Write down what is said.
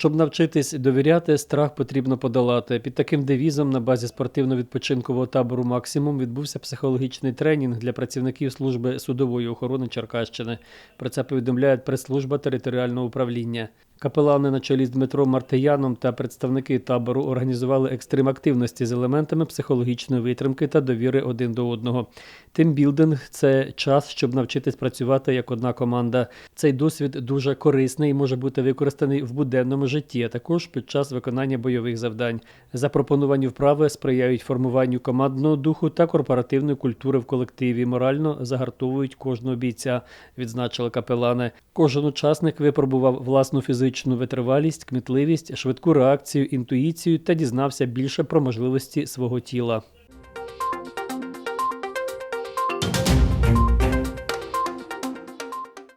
Щоб навчитись довіряти, страх потрібно подолати. Під таким девізом на базі спортивно-відпочинкового табору Максимум відбувся психологічний тренінг для працівників служби судової охорони Черкащини. Про це повідомляє прес-служба територіального управління. Капелани на чолі з Дмитром Мартияном та представники табору організували екстрим активності з елементами психологічної витримки та довіри один до одного. Тимбілдинг це час, щоб навчитись працювати як одна команда. Цей досвід дуже корисний і може бути використаний в буденному житті, а також під час виконання бойових завдань. Запропоновані вправи сприяють формуванню командного духу та корпоративної культури в колективі. Морально загартовують кожного бійця, відзначили капелани. Кожен учасник випробував власну фізичну витривалість, кмітливість, швидку реакцію, інтуїцію та дізнався більше про можливості свого тіла.